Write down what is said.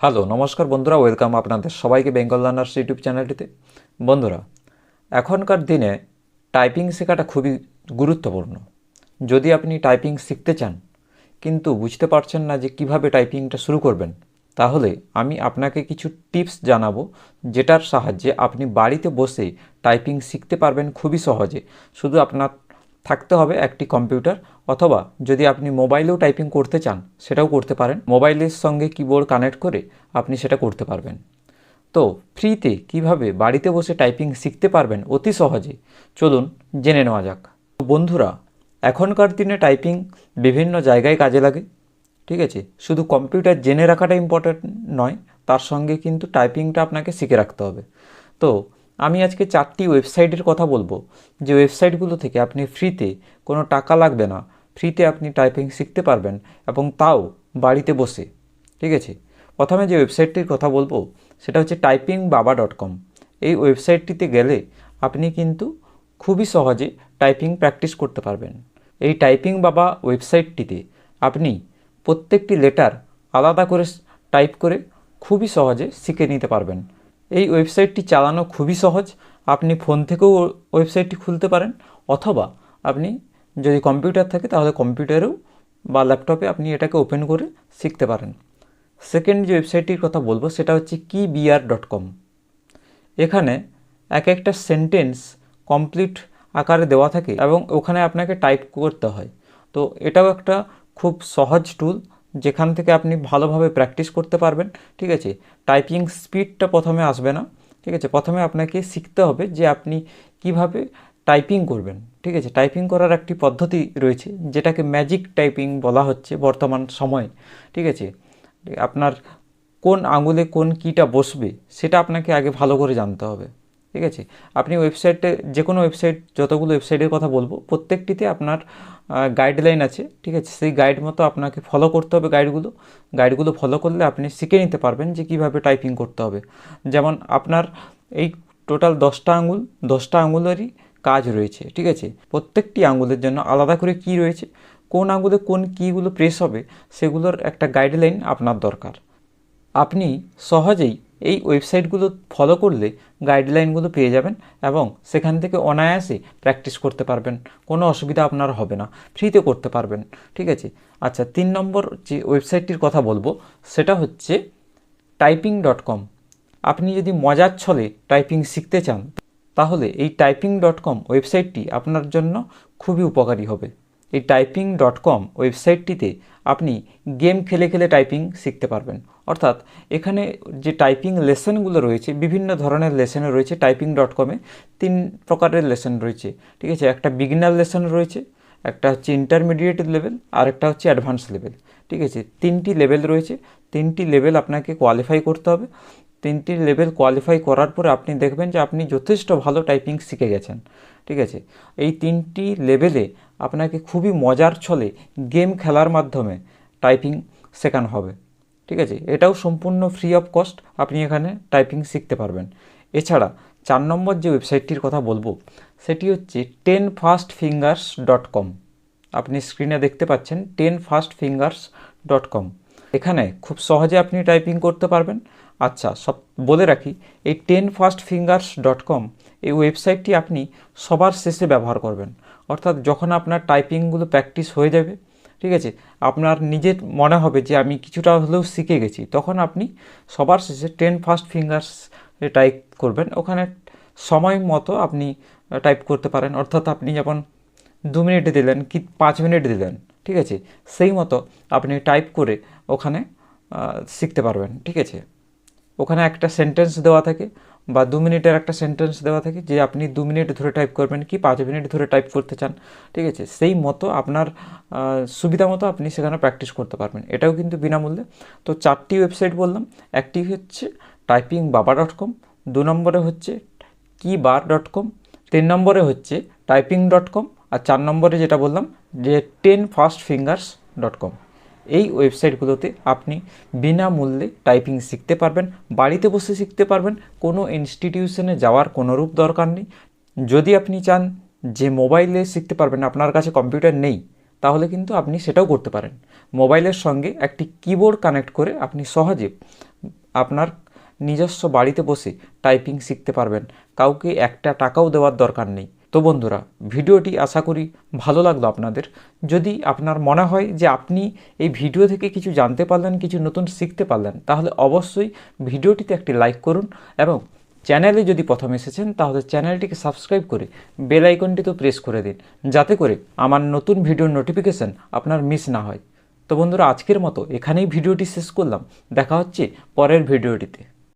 Hello নমস্কার বন্ধুরা welcome আপনাদের সবাইকে বেঙ্গল লার্নার্স ইউটিউব চ্যানেলটিতে বন্ধুরা, এখনকার দিনে টাইপিং শেখাটা খুবই গুরুত্বপূর্ণ। যদি আপনি টাইপিং শিখতে চান, কিন্তু বুঝতে পারছেন না যে কীভাবে টাইপিংটা শুরু করবেন, তাহলে আমি আপনাকে কিছু টিপস জানাব, যেটার সাহায্যে আপনি বাড়িতে বসে টাইপিং শিখতে পারবেন খুবই সহজে। শুধু আপনার থাকতে হবে একটি কম্পিউটার, অথবা যদি আপনি মোবাইলেও টাইপিং করতে চান, সেটাও করতে পারেন। মোবাইলের সঙ্গে কিবোর্ড কানেক্ট করে আপনি সেটা করতে পারবেন। তো, ফ্রিতে কীভাবে বাড়িতে বসে টাইপিং শিখতে পারবেন অতি সহজে, চলুন জেনে নেওয়া যাক। বন্ধুরা, এখনকার দিনে টাইপিং বিভিন্ন জায়গায় কাজে লাগে, ঠিক আছে? শুধু কম্পিউটার জেনে রাখাটা ইম্পর্ট্যান্ট নয়, তার সঙ্গে কিন্তু টাইপিংটা আপনাকে শিখে রাখতে হবে। তো আমি আজকে চারটি ওয়েবসাইটের কথা বলব। যে ওয়েবসাইটগুলো থেকে আপনি ফ্রিতে কোনো টাকা লাগবে না, ফ্রিতে আপনি টাইপিং শিখতে পারবেন এবং তাও বাড়িতে বসে, ঠিক আছে? প্রথমে যে ওয়েবসাইটটির কথা বলব, সেটা হচ্ছে টাইপিং বাবা ডট কম এই ওয়েবসাইটটিতে গেলে আপনি কিন্তু খুবই সহজে টাইপিং প্র্যাকটিস করতে পারবেন। এই টাইপিং বাবা ওয়েবসাইটটিতে আপনি প্রত্যেকটি লেটার আলাদা করে টাইপ করে খুবই সহজে শিখে নিতে পারবেন। এই ওয়েবসাইটটি চালানো খুবই সহজ। আপনি ফোন থেকেও ওয়েবসাইটটি খুলতে পারেন, অথবা আপনি যদি কম্পিউটার থাকে, তাহলে কম্পিউটারেও বা ল্যাপটপে আপনি এটাকে ওপেন করে শিখতে পারেন। সেকেন্ড যে ওয়েবসাইটটির কথা বলব, সেটা হচ্ছে কি বিআর ডট কম এখানে এক একটা সেন্টেন্স কমপ্লিট আকারে দেওয়া থাকে এবং ওখানে আপনাকে টাইপ করতে হয়। তো এটাও একটা খুব সহজ টুল যেখান থেকে আপনি ভালোভাবে প্র্যাকটিস করতে পারবেন, ঠিক আছে? টাইপিং স্পিডটা প্রথমে আসবে না, ঠিক আছে? প্রথমে আপনাকে শিখতে হবে যে আপনি কীভাবে টাইপিং করবেন, ঠিক আছে? টাইপিং করার একটি পদ্ধতি রয়েছে, যেটাকে ম্যাজিক টাইপিং বলা হচ্ছে বর্তমান সময়ে, ঠিক আছে? আপনার কোন আঙুলে কোন কীটা বসবে, সেটা আপনাকে আগে ভালো করে জানতে হবে। ঠিক আছে? আপনি ওয়েবসাইটে যে কোনো ওয়েবসাইট যতগুলো ওয়েবসাইটের কথা বলব, প্রত্যেকটিতে আপনার গাইডলাইন আছে, ঠিক আছে? সেই গাইড মতো আপনাকে ফলো করতে হবে গাইডগুলো গাইডগুলো ফলো করলে আপনি শিখে নিতে পারবেন যে কীভাবে টাইপিং করতে হবে। যেমন আপনার এই টোটাল দশটা আঙুল, দশটা আঙুলেরই কাজ রয়েছে, ঠিক আছে? প্রত্যেকটি আঙুলের জন্য আলাদা করে কি রয়েছে, কোন আঙুলে কোন কীগুলো প্রেস হবে, সেগুলোর একটা গাইডলাইন আপনার দরকার। আপনি সহজেই এই ওয়েবসাইটগুলো ফলো করলে গাইডলাইনগুলো পেয়ে যাবেন এবং সেখান থেকে অনায়াসে প্র্যাকটিস করতে পারবেন। কোনো অসুবিধা আপনার হবে না। ফ্রিতে করতে পারবেন। ঠিক আছে? আচ্ছা তিন নম্বর যে ওয়েবসাইটটির কথা বলব, সেটা হচ্ছে টাইপিং ডট কম আপনি যদি মজার ছলে টাইপিং শিখতে চান, তাহলে এই টাইপিং ডট কম ওয়েবসাইটটি আপনার জন্য খুবই উপকারী হবে। এই টাইপিং ডট কম ওয়েবসাইটটিতে আপনি গেম খেলে খেলে টাইপিং শিখতে পারবেন। অর্থাৎ এখানে যে টাইপিং লেসনগুলো রয়েছে, বিভিন্ন ধরনের লেসন রয়েছে টাইপিং ডট কমে তিন প্রকারের লেসন রয়েছে, ঠিক আছে? একটা বিগিনার লেসন রয়েছে, একটা হচ্ছে ইন্টারমিডিয়েট লেভেল আর একটা হচ্ছে অ্যাডভান্স লেভেল ঠিক আছে? তিনটি লেভেল রয়েছে, তিনটি লেভেল আপনাকে কোয়ালিফাই করতে হবে। তিনটি লেভেল কোয়ালিফাই করার পরে আপনি দেখবেন যে আপনি যথেষ্ট ভালো টাইপিং শিখে গেছেন, ঠিক আছে? এই তিনটি লেভেলে আপনাকে খুবই মজার ছলে গেম খেলার মাধ্যমে টাইপিং শেখানো হবে। ঠিক আছে? এটাও সম্পূর্ণ ফ্রি অফ কস্ট আপনি এখানে টাইপিং শিখতে পারবেন। এছাড়া চার নম্বর যে ওয়েবসাইটটির কথা বলব, সেটি হচ্ছে ten fast fingers dot com আপনি স্ক্রিনে দেখতে পাচ্ছেন ten fast fingers dot com এখানে খুব সহজে আপনি টাইপিং করতে পারবেন। আচ্ছা সব বলে রাখি, এই ten fast fingers dot com এই ওয়েবসাইটটি আপনি সবার শেষে ব্যবহার করবেন। অর্থাৎ যখন আপনার টাইপিংগুলো প্র্যাকটিস হয়ে যাবে, ঠিক আছে, আপনার নিজের মনে হবে যে আমি কিছুটা হলেও শিখে গেছি, তখন আপনি সবার শেষে টেন ফার্স্ট ফিঙ্গার্স টাইপ করবেন। ওখানে সময় মতো আপনি টাইপ করতে পারেন। অর্থাৎ আপনি যেমন দু মিনিট দিলেন কি পাঁচ মিনিট দিলেন, ঠিক আছে, সেই মতো আপনি টাইপ করে ওখানে শিখতে পারবেন, ঠিক আছে। ওখানে একটা সেন্টেন্স দেওয়া থাকে বা দু মিনিটের একটা সেন্টেন্স দেওয়া থাকে যে আপনি দু মিনিট ধরে টাইপ করবেন কি পাঁচ মিনিট ধরে টাইপ করতে চান। ঠিক আছে? সেই মতো আপনার সুবিধা মতো আপনি সেখানে প্র্যাকটিস করতে পারবেন। এটাও কিন্তু বিনামূল্যে। তো চারটি ওয়েবসাইট বললাম। একটি হচ্ছে টাইপিং বাবা ডট কম দু নম্বরে হচ্ছে কি বার ডট কম তিন নম্বরে হচ্ছে টাইপিং ডট কম আর চার নম্বরে যেটা বললাম যে ten fast fingers dot com এই ওয়েবসাইটগুলোতে আপনি বিনামূল্যে টাইপিং শিখতে পারবেন, বাড়িতে বসে শিখতে পারবেন, কোনো ইনস্টিটিউশনে যাওয়ার কোনোরূপ দরকার নেই। যদি আপনি চান যে মোবাইলে শিখতে পারবেন, আপনার কাছে কম্পিউটার নেই, তাহলে কিন্তু আপনি সেটাও করতে পারেন। মোবাইলের সঙ্গে একটি কিবোর্ড কানেক্ট করে আপনি সহজে আপনার নিজস্ব বাড়িতে বসে টাইপিং শিখতে পারবেন। কাউকে একটা টাকাও দেওয়ার দরকার নেই। তো বন্ধুরা, ভিডিওটি আশা করি ভালো লাগল আপনাদের। যদি আপনার মনে হয় যে আপনি এই ভিডিও থেকে কিছু জানতে পারলেন, কিছু নতুন শিখতে পারলেন, তাহলে অবশ্যই ভিডিওটিতে একটি লাইক করুন এবং চ্যানেলে যদি প্রথম এসেছেন, তাহলে চ্যানেলটিকে সাবস্ক্রাইব করে বেল আইকনটি তো প্রেস করে দিন, যাতে করে আমার নতুন ভিডিওর নোটিফিকেশান আপনার মিস না হয়। তো বন্ধুরা, আজকের মতো এখানেই ভিডিওটি শেষ করলাম। দেখা হচ্ছে পরের ভিডিওটিতে।